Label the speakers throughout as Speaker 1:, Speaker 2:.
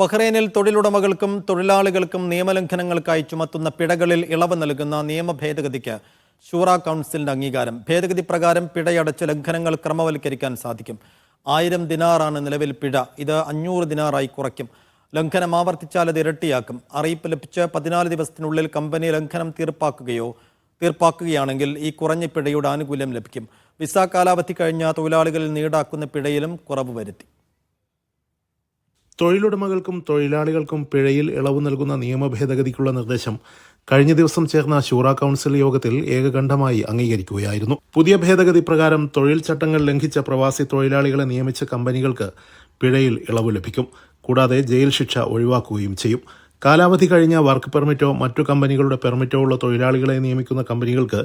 Speaker 1: ബഹ്റൈനിൽ തൊഴിലുടമകൾക്കും തൊഴിലാളികൾക്കും നിയമലംഘനങ്ങൾക്കായി ചുമത്തുന്ന പിഴകളിൽ ഇളവ് നൽകുന്ന നിയമ ഭേദഗതിക്ക് ഷൂറ കൗൺസിലിന്റെ അംഗീകാരം. ഭേദഗതി പ്രകാരം പിഴയടച്ച് ലംഘനങ്ങൾ ക്രമവൽക്കരിക്കാൻ സാധിക്കും. ആയിരം ദിനാറാണ് നിലവിൽ പിഴ. ഇത് അഞ്ഞൂറ് ദിനാറായി കുറയ്ക്കും. ലംഘനം ആവർത്തിച്ചാൽ അത് ഇരട്ടിയാക്കും. അറിയിപ്പ് ലഭിച്ച് പതിനാല് ദിവസത്തിനുള്ളിൽ കമ്പനി ലംഘനം തീർപ്പാക്കുകയോ തീർപ്പാക്കുകയാണെങ്കിൽ ഈ കുറഞ്ഞ പിഴയുടെ ആനുകൂല്യം ലഭിക്കും. വിസ കാലാവധി കഴിഞ്ഞ തൊഴിലാളികളിൽ നീടാക്കുന്ന പിഴയിലും കുറവ് വരുത്തി.
Speaker 2: തൊഴിലുടമകൾക്കും തൊഴിലാളികൾക്കും പിഴയിൽ ഇളവ് നൽകുന്ന നിയമ ഭേദഗതിക്കുള്ള നിർദ്ദേശം കഴിഞ്ഞ ദിവസം ചേർന്ന ശൂറ കൗൺസിൽ യോഗത്തിൽ ഏകകണ്ഠമായി അംഗീകരിക്കുകയായിരുന്നു. പുതിയ ഭേദഗതി പ്രകാരം തൊഴിൽ ചട്ടങ്ങൾ ലംഘിച്ച പ്രവാസി തൊഴിലാളികളെ നിയമിച്ച കമ്പനികൾക്ക് പിഴയിൽ ഇളവ് ലഭിക്കും. കൂടാതെ ജയിൽ ശിക്ഷ ഒഴിവാക്കുകയും ചെയ്യും. കാലാവധി കഴിഞ്ഞ വർക്ക് പെർമിറ്റോ മറ്റു കമ്പനികളുടെ പെർമിറ്റോ ഉള്ള തൊഴിലാളികളെ നിയമിക്കുന്ന കമ്പനികൾക്ക്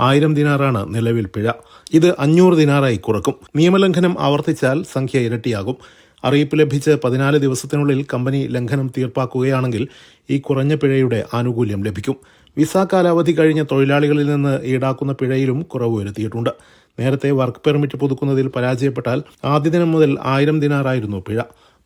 Speaker 2: ആയിരം ദിനാറാണ് നിലവിൽ പിഴ. ഇത് അഞ്ഞൂറ് ദിനാറായി കുറക്കും. നിയമലംഘനം ആവർത്തിച്ചാൽ സംഖ്യ ഇരട്ടിയാകും. അറിയിപ്പ് ലഭിച്ച് പതിനാല് ദിവസത്തിനുള്ളിൽ കമ്പനി ലംഘനം തീർപ്പാക്കുകയാണെങ്കിൽ ഈ കുറഞ്ഞ പിഴയുടെ ആനുകൂല്യം ലഭിക്കും. വിസ കാലാവധി കഴിഞ്ഞ തൊഴിലാളികളിൽ നിന്ന് ഈടാക്കുന്ന പിഴയിലും കുറവ് വരുത്തിയിട്ടുണ്ട്. നേരത്തെ വർക്ക് പെർമിറ്റ് പുതുക്കുന്നതിൽ പരാജയപ്പെട്ടാൽ ആദ്യ ദിനം മുതൽ ആയിരം ദിനാറായിരുന്നു പിഴ.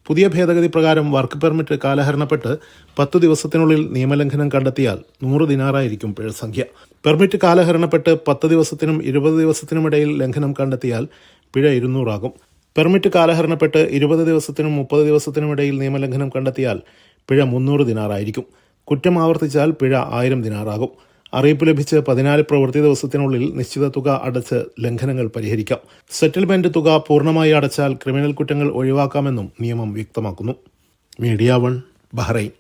Speaker 2: പുതിയ ഭേദഗതി പ്രകാരം വർക്ക് പെർമിറ്റ് കാലഹരണപ്പെട്ട് പത്ത് ദിവസത്തിനുള്ളിൽ നിയമലംഘനം കണ്ടെത്തിയാൽ നൂറ് ദിനാറായിരിക്കും പിഴ സംഖ്യ. പെർമിറ്റ് കാലഹരണപ്പെട്ട് പത്ത് ദിവസത്തിനും ഇരുപത് ദിവസത്തിനുമിടയിൽ ലംഘനം കണ്ടെത്തിയാൽ പിഴ ഇരുന്നൂറാകും. പെർമിറ്റ് കാലഹരണപ്പെട്ട് ഇരുപത് ദിവസത്തിനും മുപ്പത് ദിവസത്തിനും ഇടയിൽ നിയമലംഘനം കണ്ടെത്തിയാൽ പിഴ മുന്നൂറ് ദിനാറായിരിക്കും. കുറ്റം ആവർത്തിച്ചാൽ പിഴ ആയിരം ദിനാറാകും. അറിയിപ്പ് ലഭിച്ച് പതിനാല് പ്രവൃത്തി ദിവസത്തിനുള്ളിൽ നിശ്ചിത തുക അടച്ച് ലംഘനങ്ങൾ പരിഹരിക്കാം. സെറ്റിൽമെന്റ് തുക പൂർണമായി അടച്ചാൽ ക്രിമിനൽ കുറ്റങ്ങൾ ഒഴിവാക്കാമെന്നും നിയമം വ്യക്തമാക്കുന്നു. Media one Bahrain.